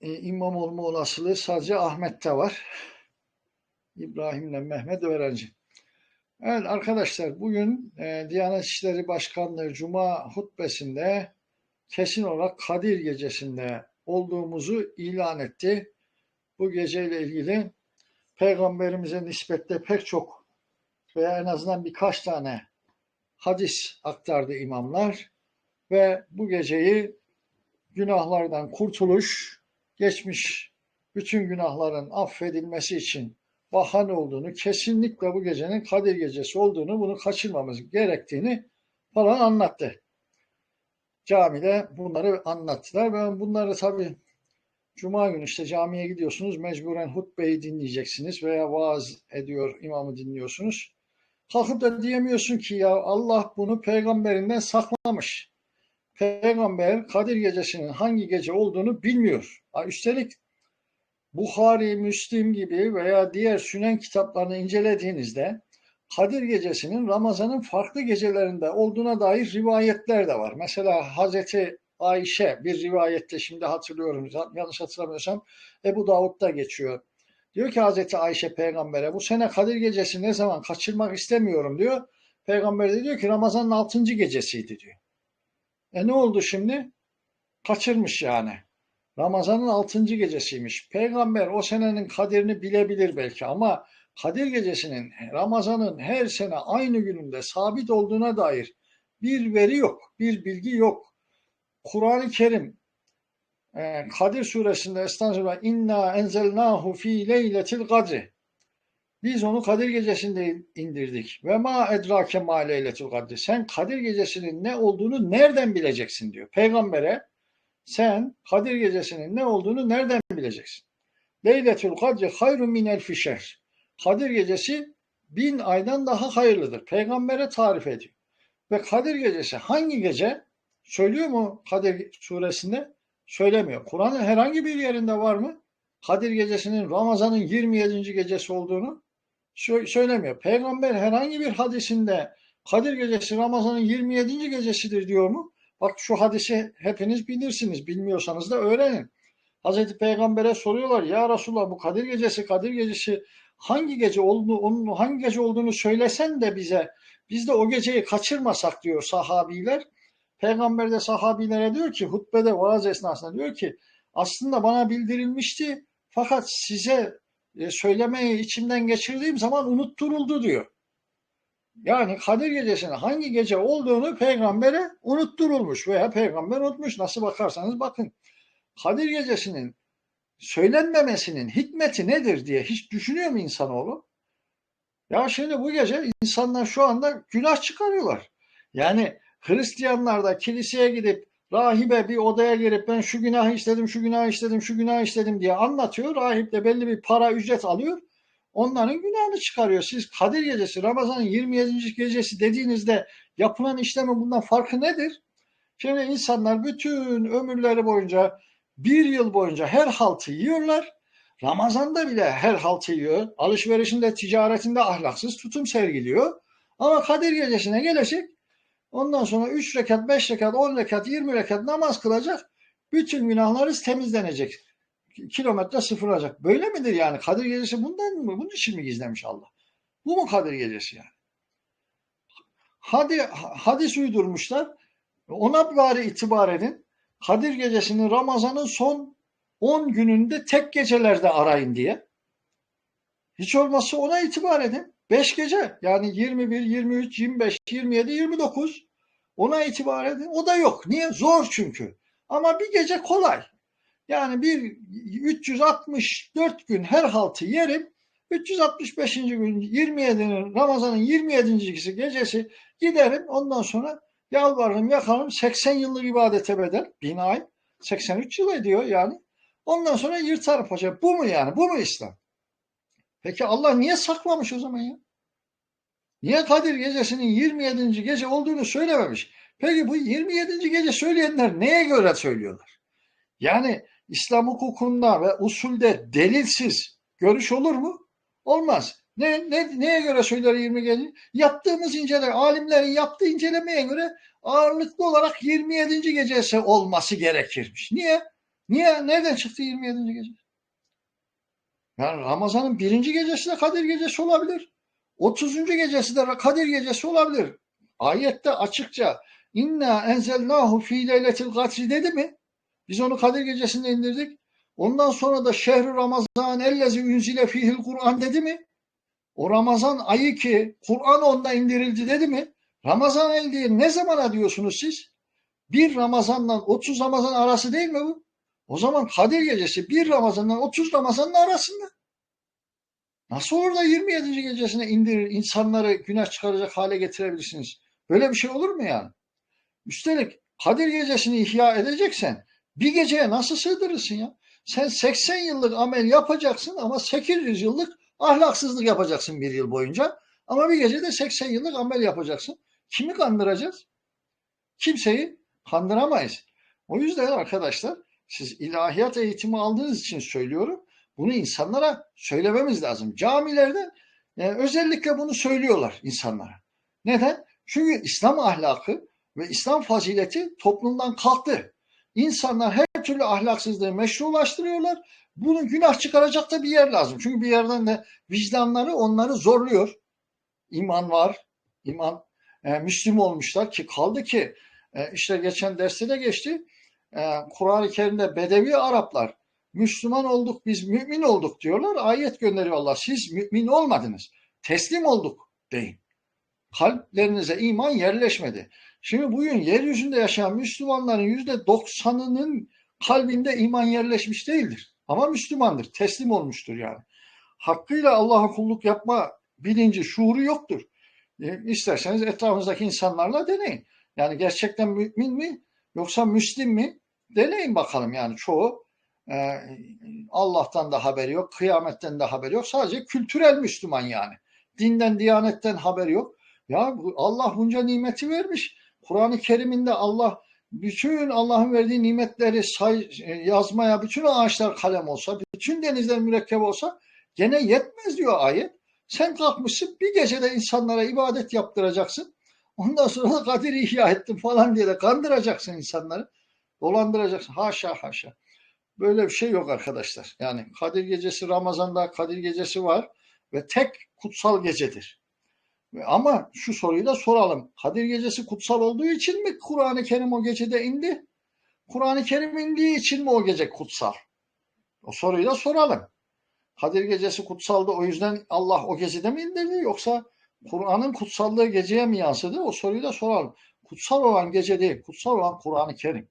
e, imam olma olasılığı sadece Ahmet'te var. İbrahim'le Mehmet öğrenci. Evet arkadaşlar bugün e, Diyanet İşleri Başkanlığı Cuma hutbesinde kesin olarak Kadir Gecesi'nde olduğumuzu ilan etti. Bu geceyle ilgili Peygamberimize nispetle pek çok veya en azından birkaç tane hadis aktardı imamlar ve bu geceyi günahlardan kurtuluş, geçmiş bütün günahların affedilmesi için bahane olduğunu, kesinlikle bu gecenin Kadir Gecesi olduğunu, bunu kaçırmamız gerektiğini falan anlattı. Camide bunları anlattılar. Ben bunları tabii Cuma günü işte camiye gidiyorsunuz, mecburen hutbeyi dinleyeceksiniz veya vaaz ediyor, imamı dinliyorsunuz. Kalkıp da diyemiyorsun ki ya Allah bunu peygamberinden saklamış. Peygamber Kadir Gecesi'nin hangi gece olduğunu bilmiyor. Üstelik Bukhari, Müslim gibi veya diğer sünen kitaplarını incelediğinizde Kadir Gecesi'nin Ramazan'ın farklı gecelerinde olduğuna dair rivayetler de var. Mesela Hazreti Ayşe bir rivayette şimdi hatırlıyorum yanlış hatırlamıyorsam Ebu Davud'da geçiyor. Diyor ki Hazreti Ayşe peygambere bu sene Kadir Gecesi ne zaman kaçırmak istemiyorum diyor. Peygamber de diyor ki Ramazan'ın 6. gecesiydi diyor. E ne oldu şimdi? Kaçırmış yani. Ramazan'ın 6. gecesiymiş. Peygamber o senenin kaderini bilebilir belki ama Kadir gecesinin Ramazan'ın her sene aynı gününde sabit olduğuna dair bir veri yok, bir bilgi yok. Kur'an-ı Kerim e, Kadir suresinde estağfirullah inna enzelnahu fi leyletil kadri biz onu Kadir gecesinde indirdik. Ve ma edrake ma leyletul kadri. Sen Kadir gecesinin ne olduğunu nereden bileceksin diyor. Peygambere sen Kadir gecesinin ne olduğunu nereden bileceksin? Leyletul kadri hayrun min elfi. Kadir gecesi bin aydan daha hayırlıdır. Peygambere tarif ediyor. Ve Kadir gecesi hangi gece? Söylüyor mu Kadir suresinde? Söylemiyor. Kur'an'ın herhangi bir yerinde var mı? Kadir gecesinin Ramazan'ın 27. gecesi olduğunu söylemiyor. Peygamber herhangi bir hadisinde Kadir gecesi Ramazan'ın 27. gecesidir diyor mu? Bak şu hadisi hepiniz bilirsiniz. Bilmiyorsanız da öğrenin. Hazreti Peygamber'e soruyorlar ya Resulullah bu Kadir gecesi Kadir gecesi hangi gece olduğunu onun hangi gece olduğunu söylesen de bize biz de o geceyi kaçırmasak diyor sahabiler. Peygamber de sahabilere diyor ki hutbede vaaz esnasında diyor ki aslında bana bildirilmişti fakat size söylemeyi içimden geçirdiğim zaman unutturuldu diyor. Yani Kadir Gecesi'nin hangi gece olduğunu peygambere unutturulmuş veya peygamber unutmuş. Nasıl bakarsanız bakın. Kadir Gecesi'nin söylenmemesinin hikmeti nedir diye hiç düşünüyor mu insanoğlu? Ya şimdi bu gece insanlar şu anda günah çıkarıyorlar. Yani Hristiyanlar da kiliseye gidip rahibe bir odaya girip ben şu günahı işledim, şu günahı işledim, şu günahı işledim diye anlatıyor. Rahip de belli bir para ücret alıyor. Onların günahını çıkarıyor. Siz Kadir Gecesi, Ramazan'ın 27. gecesi dediğinizde yapılan işlemin bundan farkı nedir? Şimdi insanlar bütün ömürleri boyunca bir yıl boyunca her haltı yiyorlar. Ramazan'da bile her haltı yiyor. Alışverişinde, ticaretinde ahlaksız tutum sergiliyor. Ama Kadir Gecesi'ne gelecek Ondan sonra 3 rekat, 5 rekat, 10 rekat, 20 rekat namaz kılacak. Bütün günahlarınız temizlenecek. Kilometre sıfır olacak. Böyle midir yani? Kadir Gecesi bundan mı? Bunun için mi gizlemiş Allah? Bu mu Kadir Gecesi yani? Hadi, hadis uydurmuşlar. Ona bari itibar edin. Kadir Gecesi'nin Ramazan'ın son 10 gününde tek gecelerde arayın diye. Hiç olmazsa ona itibar edin. 5 gece yani 21, 23, 25, 27, 29 ona itibar edin. O da yok. Niye? Zor çünkü. Ama bir gece kolay. Yani bir 364 gün her haltı yerim. 365. gün 27'nin Ramazan'ın 27. gecesi giderim. Ondan sonra yalvarırım yakarım 80 yıllık ibadete bedel. Bin ay. 83 yıl ediyor yani. Ondan sonra yırtarım paşa. Bu mu yani? Bu mu İslam? Peki Allah niye saklamış o zaman ya? Niye Kadir gecesinin 27. gece olduğunu söylememiş? Peki bu 27. gece söyleyenler neye göre söylüyorlar? Yani İslam hukukunda ve usulde delilsiz görüş olur mu? Olmaz. Ne, ne, neye göre söyler 20 gece? Yaptığımız inceleme, alimlerin yaptığı incelemeye göre ağırlıklı olarak 27. gecesi olması gerekirmiş. Niye? Niye? Nereden çıktı 27. gece? Yani Ramazan'ın birinci gecesi de Kadir gecesi olabilir. 30. gecesi de Kadir gecesi olabilir. Ayette açıkça inna enzelnahu fi leyletil kadri dedi mi? Biz onu Kadir gecesinde indirdik. Ondan sonra da şehri Ramazan ellezi ünzile fihil Kur'an dedi mi? O Ramazan ayı ki Kur'an onda indirildi dedi mi? Ramazan ayı diye ne zamana diyorsunuz siz? Bir Ramazan'dan 30 Ramazan arası değil mi bu? O zaman Kadir gecesi bir Ramazan'dan 30 Ramazan'ın arasında. Nasıl olur da 27. gecesine indirir insanları günah çıkaracak hale getirebilirsiniz? Böyle bir şey olur mu yani? Üstelik Kadir gecesini ihya edeceksen bir geceye nasıl sığdırırsın ya? Sen 80 yıllık amel yapacaksın ama 800 yıllık ahlaksızlık yapacaksın bir yıl boyunca. Ama bir gecede 80 yıllık amel yapacaksın. Kimi kandıracağız? Kimseyi kandıramayız. O yüzden arkadaşlar siz ilahiyat eğitimi aldığınız için söylüyorum. Bunu insanlara söylememiz lazım. Camilerde yani özellikle bunu söylüyorlar insanlara. Neden? Çünkü İslam ahlakı ve İslam fazileti toplumdan kalktı. İnsanlar her türlü ahlaksızlığı meşrulaştırıyorlar. Bunun günah çıkaracak da bir yer lazım. Çünkü bir yerden de vicdanları onları zorluyor. İman var. İman e, Müslüm olmuşlar ki kaldı ki e, işte geçen derste de geçti. E, Kur'an-ı Kerim'de Bedevi Araplar Müslüman olduk biz mümin olduk diyorlar. Ayet gönderiyor Allah. Siz mümin olmadınız. Teslim olduk deyin. Kalplerinize iman yerleşmedi. Şimdi bugün yeryüzünde yaşayan Müslümanların yüzde doksanının kalbinde iman yerleşmiş değildir. Ama Müslümandır. Teslim olmuştur yani. Hakkıyla Allah'a kulluk yapma bilinci, şuuru yoktur. E, isterseniz etrafınızdaki insanlarla deneyin. Yani gerçekten mümin mi yoksa Müslim mi? Deneyin bakalım yani çoğu e, Allah'tan da haberi yok, kıyametten de haberi yok. Sadece kültürel Müslüman yani. Dinden, diyanetten haberi yok. Ya Allah bunca nimeti vermiş. Kur'an-ı Kerim'inde Allah bütün Allah'ın verdiği nimetleri say, e, yazmaya bütün ağaçlar kalem olsa, bütün denizler mürekkep olsa gene yetmez diyor ayet. Sen kalkmışsın bir gecede insanlara ibadet yaptıracaksın. Ondan sonra da Kadir'i ihya ettim falan diye de kandıracaksın insanları. Dolandıracaksın. Haşa haşa. Böyle bir şey yok arkadaşlar. Yani Kadir Gecesi Ramazan'da Kadir Gecesi var ve tek kutsal gecedir. Ama şu soruyu da soralım. Kadir Gecesi kutsal olduğu için mi Kur'an-ı Kerim o gecede indi? Kur'an-ı Kerim indiği için mi o gece kutsal? O soruyu da soralım. Kadir Gecesi kutsaldı o yüzden Allah o gecede mi indirdi yoksa Kur'an'ın kutsallığı geceye mi yansıdı? O soruyu da soralım. Kutsal olan gece değil, kutsal olan Kur'an-ı Kerim.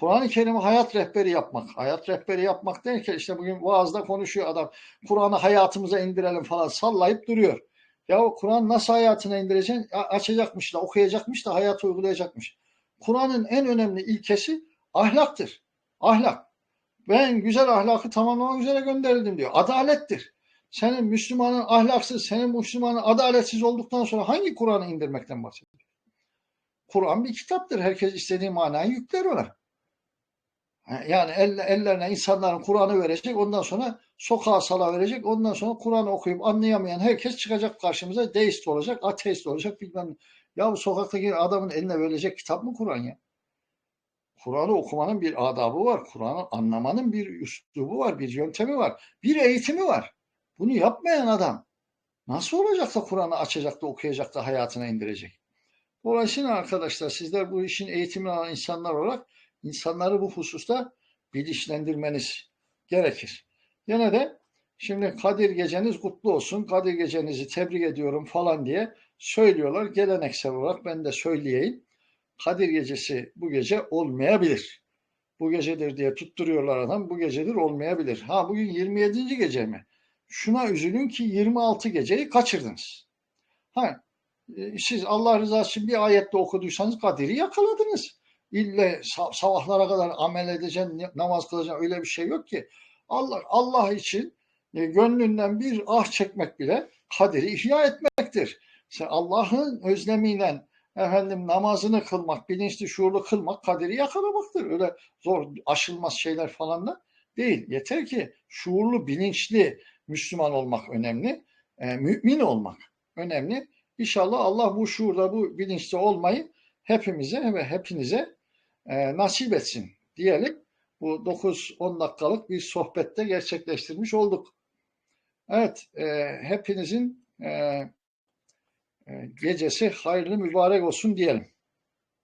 Kur'an-ı Kerim'i hayat rehberi yapmak. Hayat rehberi yapmak derken işte bugün vaazda konuşuyor adam. Kur'an'ı hayatımıza indirelim falan sallayıp duruyor. Ya Kur'an nasıl hayatına indireceksin? Açacakmış da okuyacakmış da hayatı uygulayacakmış. Kur'an'ın en önemli ilkesi ahlaktır. Ahlak. Ben güzel ahlakı tamamlamak üzere gönderildim diyor. Adalettir. Senin Müslümanın ahlaksız, senin Müslümanın adaletsiz olduktan sonra hangi Kur'an'ı indirmekten bahsediyor? Kur'an bir kitaptır. Herkes istediği manayı yükler ona. Yani ellerine insanların Kur'an'ı verecek, ondan sonra sokağa sala verecek, ondan sonra Kur'an okuyup anlayamayan herkes çıkacak karşımıza deist olacak, ateist olacak bilmem Ya bu sokaktaki adamın eline verecek kitap mı Kur'an ya? Kur'an'ı okumanın bir adabı var. Kur'an'ı anlamanın bir üslubu var, bir yöntemi var, bir eğitimi var. Bunu yapmayan adam nasıl olacak da Kur'an'ı açacak da okuyacak da hayatına indirecek? Dolayısıyla arkadaşlar sizler bu işin eğitimini alan insanlar olarak insanları bu hususta bilinçlendirmeniz gerekir. Yine de şimdi Kadir geceniz kutlu olsun, Kadir gecenizi tebrik ediyorum falan diye söylüyorlar. Geleneksel olarak ben de söyleyeyim. Kadir gecesi bu gece olmayabilir. Bu gecedir diye tutturuyorlar adam. Bu gecedir olmayabilir. Ha bugün 27. gece mi? Şuna üzülün ki 26 geceyi kaçırdınız. Ha, e, siz Allah rızası için bir ayette okuduysanız Kadir'i yakaladınız. İlle sabahlara kadar amel edeceksin, namaz kılacaksın öyle bir şey yok ki. Allah Allah için e, gönlünden bir ah çekmek bile kaderi ihya etmektir. Sen Allah'ın özlemiyle efendim namazını kılmak, bilinçli şuurlu kılmak kaderi yakalamaktır. Öyle zor aşılmaz şeyler falan da değil. Yeter ki şuurlu, bilinçli Müslüman olmak önemli. E, mümin olmak önemli. İnşallah Allah bu şuurda, bu bilinçte olmayı hepimize ve hepinize e, nasip etsin diyelim. bu 9-10 dakikalık bir sohbette gerçekleştirmiş olduk. Evet, e, hepinizin e, e, gecesi hayırlı mübarek olsun diyelim.